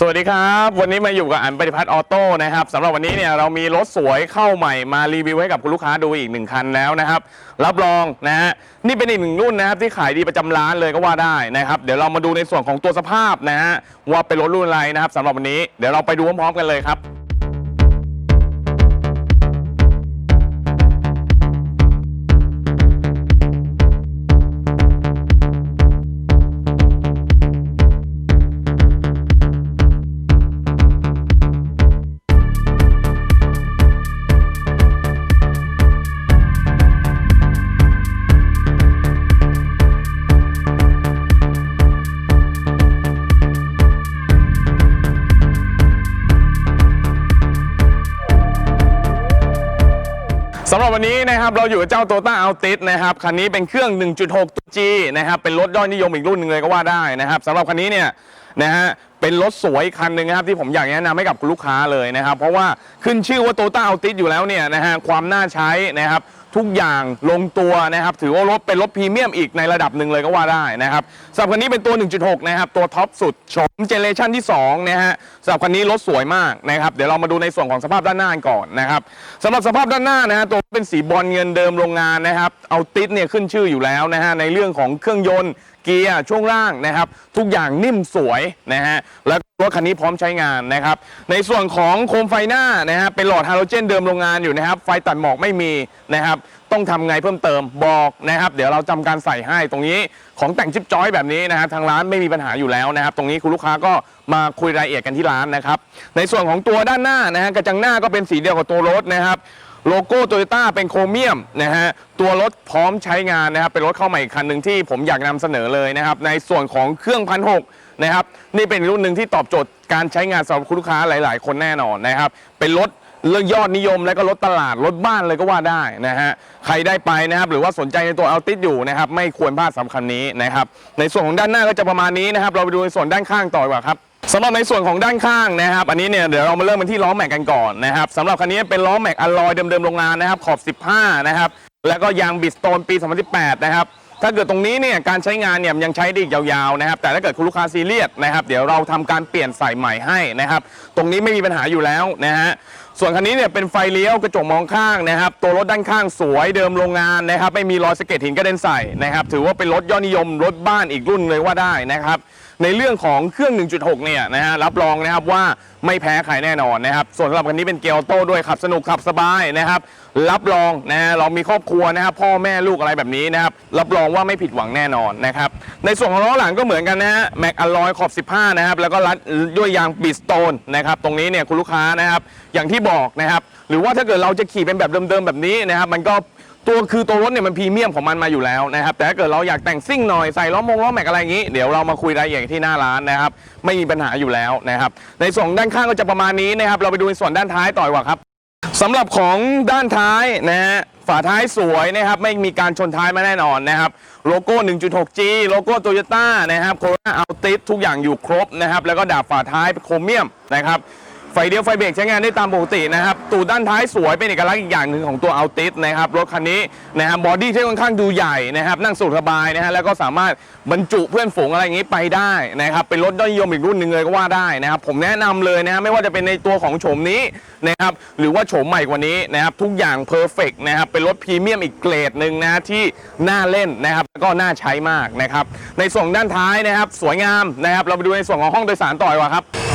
สวัสดีครับ วันนี้มาอยู่กับอันปฏิพัฒน์ออโต้นะครับสำหรับวันนี้เนี่ยเรามีรถสวยเข้าใหม่มารีวิวให้กับคุณลูกค้าดูอีกหนึ่งคันแล้วนะครับ รับรองนะฮะนี่เป็นอีกหนึ่งรุ่นนะครับที่ขายดีประจำร้านเลยก็ว่าได้นะครับเดี๋ยวเรามาดูในส่วนของตัวสภาพนะฮะว่าเป็นรถรุ่นอะไรนะครับสำหรับวันนี้เดี๋ยวเราไปดูพร้อมๆกันเลยครับ วันนี้นะครับเราอยู่กับเจ้าโตต้าอัลติสนะครับคันนี้เป็นเครื่อง 1.6 G นะครับเป็นรถยอดนิยมอีกรุ่นหนึ่งเลยก็ว่าได้นะครับสำหรับคันนี้เนี่ย นะฮะเป็นรถสวยคันหนึ่งนะครับที่ผมอยากแนะนำให้กับคุณลูกค้าเลยนะครับ เพราะว่าขึ้นชื่อว่า Toyota Altis อยู่แล้วเนี่ยนะฮะความน่าใช้นะครับ ทุกอย่างลงตัวนะครับ ถือว่ารถเป็นรถพรีเมียมอีกในระดับหนึ่งเลยก็ว่าได้นะครับสำหรับคันนี้เป็นตัว 1.6 นะครับ ตัวท็อปสุดโฉมเจเนเรชันที่2นะฮะสำหรับคันนี้รถสวยมากนะครับ เดี๋ยวเรามาดูในส่วนของสภาพด้านหน้าก่อนนะครับสำหรับสภาพด้านหน้านะฮะตัวเป็นสีบอลเงินเดิมโรงงานนะครับเอาติดเนี่ยขึ้นชื่ออยู่แล้วนะฮะในเรื่องของเครื่องยนต์ กียร์ช่วงล่างนะครับ ทุกอย่างนิ่มสวยนะฮะแล้วรถคันนี้พร้อมใช้งานนะครับ ในส่วนของโคมไฟหน้านะฮะเป็นหลอดฮาโลเจนเดิมโรงงานอยู่นะครับ ไฟตัดหมอกไม่มีนะครับ ต้องทำไงเพิ่มเติมบอกนะครับ เดี๋ยวเราจำการใส่ให้ตรงนี้ของแต่งชิปจอยแบบนี้นะฮะทางร้านไม่มีปัญหาอยู่แล้วนะครับ ตรงนี้คุณลูกค้าก็มาคุยรายละเอียดกันที่ร้านนะครับ ในส่วนของตัวด้านหน้านะฮะกระจังหน้าก็เป็นสีเดียวกับตัวรถนะครับ โลโก้โตโยต้าเป็นโครเมียมนะฮะตัวรถพร้อมใช้งานนะครับเป็นรถเข้าใหม่อีกคันหนึ่งที่ผมอยากนำเสนอเลยนะครับในส่วนของเครื่องพันหกนะครับนี่เป็นรุ่นหนึ่งที่ตอบโจทย์การใช้งานสำหรับคุณลูกค้าหลาย ๆ คนแน่นอนนะครับเป็นรถเรื่องยอดนิยมและก็รถตลาดรถบ้านเลยก็ว่าได้นะฮะใครได้ไปนะครับหรือว่าสนใจในตัวอัลติสอยู่นะครับไม่ควรพลาดสำคัญนี้นะครับในส่วนของด้านหน้าก็จะประมาณนี้นะครับเราไปดูในส่วนด้านข้างต่อดีกว่าครับ สำหรับในส่วนของด้านข้างนะครับ อันนี้เนี่ยเดี๋ยวเรามาเริ่มกันที่ล้อแม็กกันก่อนนะครับสำหรับคันนี้เป็นล้อแม็กอลลอยเดิมๆโรงงานนะครับ ขอบ 15 นะครับ แล้วก็ยางบิสโตนปี 2018 นะครับ ถ้าเกิดตรงนี้เนี่ยการใช้งานเนี่ยยังใช้ได้อีกยาวๆนะครับ แต่ถ้าเกิดคุณลูกค้าซีเรียสนะครับ เดี๋ยวเราทำการเปลี่ยนใส่ใหม่ให้นะครับ ตรงนี้ไม่มีปัญหาอยู่แล้วนะฮะ ส่วนคันนี้เนี่ยเป็นไฟเลี้ยวกระจกมองข้างนะครับ ตัวรถด้านข้างสวยเดิมโรงงานนะครับ ไม่มีรอยสะเก็ดหินกระเด็นใส่นะครับ ถือว่าเป็นรถยอดนิยมรถบ้านอีกรุ่นเลยว่าได้นะครับ ในเรื่องของเครื่อง 1.6 เนี่ยนะฮะรับรองนะครับว่าไม่แพ้ใครแน่นอนนะครับ ส่วนสำหรับคันนี้เป็นเกียร์ออโต้ด้วยขับสนุกขับสบายนะครับ รับรองนะฮะเรามีครอบครัวนะครับพ่อแม่ลูกอะไรแบบนี้นะครับรับรองว่าไม่ผิดหวังแน่นอนนะครับในส่วนของล้อหลังก็เหมือนกันนะฮะแม็กอลลอยขอบ 15 นะครับแล้วก็รัดด้วยยางบิสโตนนะครับตรงนี้เนี่ยคุณลูกค้านะครับอย่างที่บอกนะครับหรือว่าถ้าเกิดเราจะขี่เป็นแบบเดิมๆแบบนี้นะครับมันก็ ตัวคือตัวรถเนี่ยมันพรีเมียมของมันมาอยู่แล้วนะครับ แต่ถ้าเกิดเราอยากแต่งซิ่งหน่อยใส่ล้อมงล้อแม็กอะไรอย่างนี้ เดี๋ยวเรามาคุยรายละเอียดที่หน้าร้านนะครับ ไม่มีปัญหาอยู่แล้วนะครับ ในส่วนด้านข้างก็จะประมาณนี้นะครับ เราไปดูในส่วนด้านท้ายต่อดีกว่าครับสำหรับของด้านท้ายนะฮะฝาท้ายสวยนะครับไม่มีการชนท้ายมาแน่นอนนะครับโลโก้ 1.6G โลโก้โตโยต้านะครับโคโรนาอัลติสทุกอย่างอยู่ครบนะครับแล้วก็ดาบฝาท้ายเป็นโครเมียมนะครับ ไฟเดียวไฟเบรกใช้งานได้ตามปกตินะครับตูดด้านท้ายสวยเป็นเอกลักษณ์อีกอย่างหนึ่งของตัวอัลติสนะครับรถคันนี้นะครับบอดี้ที่ค่อนข้างดูใหญ่นะครับนั่งสุขสบายนะฮะแล้วก็สามารถบรรจุเพื่อนฝูงอะไรอย่างนี้ไปได้นะครับเป็นรถยอดนิยมอีกรุ่นหนึ่งเลยก็ว่าได้นะครับผมแนะนำเลยนะฮะไม่ว่าจะเป็นในตัวของโฉมนี้นะครับหรือว่าโฉมใหม่กว่านี้นะครับทุกอย่างเพอร์เฟกนะครับเป็นรถพรีเมียมอีกเกรดหนึ่งนะที่น่าเล่นนะครับแล้วก็น่าใช้มากนะครับในส่วนด้านท้ายนะครับสวยงามนะครับเราไปดูในส่วนของห้องโดยสารต่อดีกว่าครับ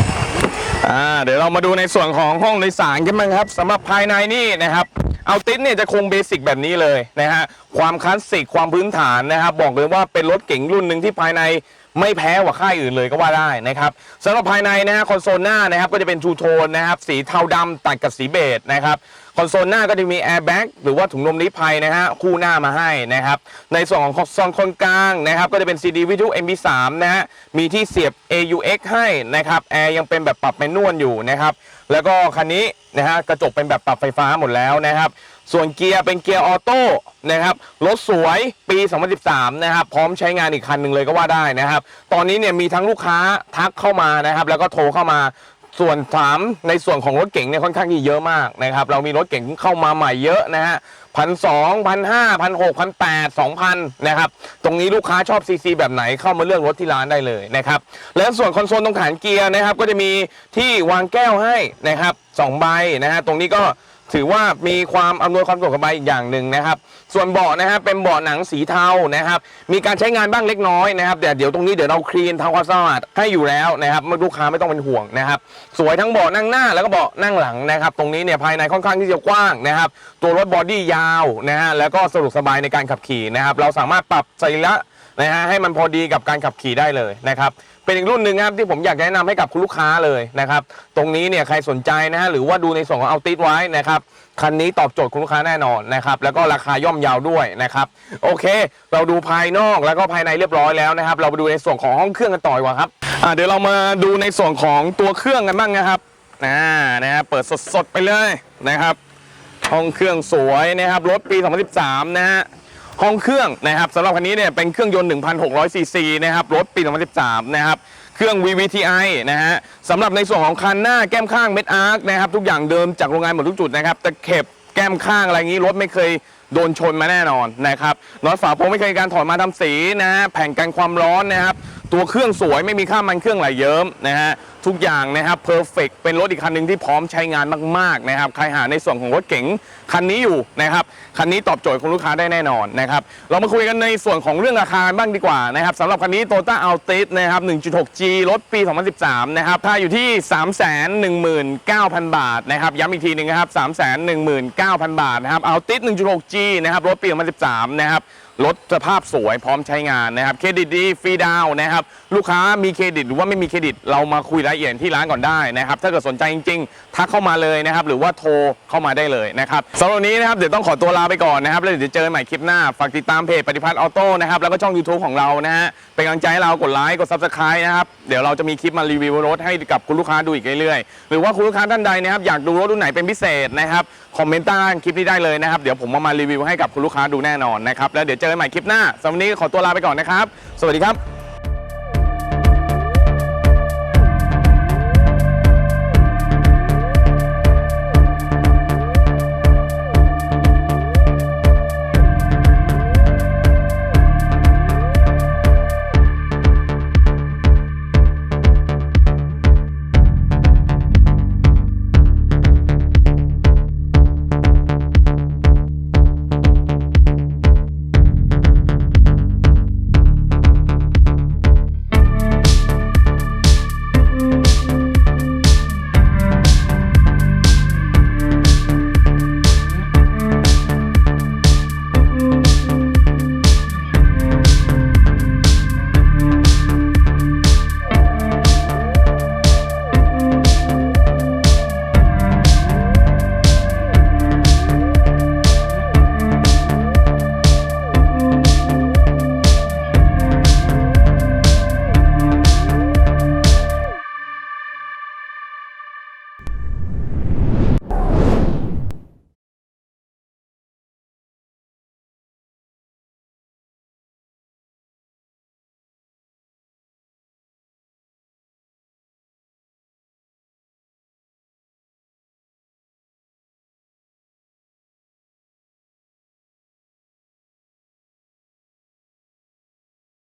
อ่าเดี๋ยวเรามาดูในส่วนของห้องโดยสารกันบ้างครับสำหรับภายในนี่นะครับเอาติสเนี่ยจะคงเบสิกแบบนี้เลยนะฮะความคลาสสิกความพื้นฐานนะครับบอกเลยว่าเป็นรถเก๋งรุ่นหนึ่งที่ภายใน ไม่แพ้กว่าค่ายอื่นเลยก็ว่าได้นะครับสำหรับภายในนะฮะคอนโซลหน้านะครับก็จะเป็นทูโทนนะครับสีเทาดำตัดกับสีเบจนะครับคอนโซลหน้าก็จะมีแอร์แบ็กหรือว่าถุงลมนิรภัยนะฮะคู่หน้ามาให้นะครับในส่วนของคอนโซลคนกลางนะครับก็จะเป็น CD วิทยุ MP3 นะฮะมีที่เสียบ AUX ให้นะครับแอร์ยังเป็นแบบปรับแมนนวลอยู่นะครับแล้วก็คันนี้นะฮะกระจกเป็นแบบปรับไฟฟ้าหมดแล้วนะครับ ส่วนเกียร์เป็นเกียร์ออโต้นะครับรถสวยปี 2013 นะครับ พร้อมใช้งานอีกคันหนึ่งเลยก็ว่าได้นะครับ ตอนนี้เนี่ยมีทั้งลูกค้าทักเข้ามานะครับ แล้วก็โทรเข้ามาส่วนถามในส่วนของรถเก๋งเนี่ยค่อนข้างที่เยอะมากนะครับ เรามีรถเก๋งเข้ามาใหม่เยอะนะฮะพันสองพันห้าพันหกพันแปดสองพันนะครับ ตรงนี้ลูกค้าชอบซีซีแบบไหนเข้ามาเลือกรถที่ร้านได้เลยนะครับ และส่วนคอนโซลตรงฐานเกียร์นะครับ ก็จะมีที่วางแก้วให้นะครับสองใบนะฮะตรงนี้ก็ ถือว่ามีความอำนวยความสะดวกสบายอีกอย่างหนึ่งนะครับ ส่วนเบาะนะครับเป็นเบาะหนังสีเทานะครับ มีการใช้งานบ้างเล็กน้อยนะครับแต่เดี๋ยวตรงนี้เดี๋ยวเราคลีนทำความสะอาดให้อยู่แล้วนะครับลูกค้าไม่ต้องเป็นห่วงนะครับ สวยทั้งเบาะนั่งหน้าแล้วก็เบาะนั่งหลังนะครับ ตรงนี้เนี่ยภายในค่อนข้างที่จะกว้างนะครับ ตัวรถบอดี้ยาวนะฮะแล้วก็สะดวกสบายในการขับขี่นะครับ เราสามารถปรับสรีระนะฮะให้มันพอดีกับการขับขี่ได้เลยนะครับ เป็นอีกรุ่นหนึ่งครับที่ผมอยากแนะนำให้กับคุณลูกค้าเลยนะครับ ตรงนี้เนี่ยใครสนใจนะฮะหรือว่าดูในส่วนของเอาติดไว้นะครับคันนี้ตอบโจทย์คุณลูกค้าแน่นอนนะครับแล้วก็ราคาย่อมยาวด้วยนะครับโอเค เราดูภายนอกแล้วก็ภายในเรียบร้อยแล้วนะครับ เราไปดูในส่วนของห้องเครื่องกันต่อดีกว่าครับอ่าเดี๋ยวเรามาดูในส่วนของตัวเครื่องกันบ้างนะครับนะนะฮะเปิดสดๆไปเลยนะครับ ห้องเครื่องสวยนะครับรถปี 2013 นะฮะ ห้องเครื่องนะครับสำหรับคันนี้เนี่ยเป็นเครื่องยนต์ 1,600ซีซีนะครับรถปี 2013 นะครับเครื่อง VVTi นะฮะสำหรับในส่วนของคันหน้าแก้มข้างเม็ดอาร์คนะครับทุกอย่างเดิมจากโรงงานหมดทุกจุดนะครับตะเข็บแก้มข้างอะไรอย่างนี้รถไม่เคยโดนชนมาแน่นอนนะครับน็อตฝาโพงไม่เคยการถอดมาทำสีนะฮะแผ่นกันความร้อนนะครับ ตัวเครื่องสวยไม่มีค่ามันเครื่องไหลเยิ้มนะฮะทุกอย่างนะครับเพอร์เฟกเป็นรถอีกคันหนึ่งที่พร้อมใช้งานมากๆนะครับใครหาในส่วนของรถเก๋งคันนี้อยู่นะครับคันนี้ตอบโจทย์คุณลูกค้าได้แน่นอนนะครับเรามาคุยกันในส่วนของเรื่องราคาบ้างดีกว่านะครับสำหรับคันนี้ Toyota Altis นะครับ 1.6G รถปี 2013 นะครับถ้าอยู่ที่ 319,000 บาทนะครับย้ำอีกทีหนึ่งนะครับ 319,000 บาทนะครับ Altis 1.6G นะครับรถปี 2013 นะครับ รถสภาพสวยพร้อมใช้งานนะครับเครดิตดีฟรีดาวนะครับลูกค้ามีเครดิตหรือว่าไม่มีเครดิต เรามาคุยรายละเอียดที่ร้านก่อนได้นะครับถ้าเกิดสนใจจริงๆทักเข้ามาเลยนะครับหรือว่าโทรเข้ามาได้เลยนะครับสำหรับนี้นะครับเดี๋ยวต้องขอตัวลาไปก่อนนะครับแล้วเดี๋ยวเจอกันใหม่คลิปหน้าฝากติดตามเพจปฏิพัฒน์ออโต้นะครับแล้วก็ช่อง YouTube ของเรานะฮะเป็นกำลังใจให้เรากดไลค์กด Subscribe นะครับเดี๋ยวเราจะมีคลิปมารีวิวรถให้กับคุณลูกค้าดูอีกเรื่อยๆ หรือว่าคุณลูกค้าท่านใดนะครับอยากดูรถรุ่นไหนเป็นพิเศษนะครับคอมเมนต์ใต้คลิปนี้ได้เลยนะครับเดี๋ยวผมมามารีวิวให้กับคุณลูกค้าดูแน่นอนนะครับแล้วเดี๋ยวเจอกันใหม่คลิปหน้าสำหรับวันนี้ขอตัวลาไปก่อนนะครับ สวัสดีครับ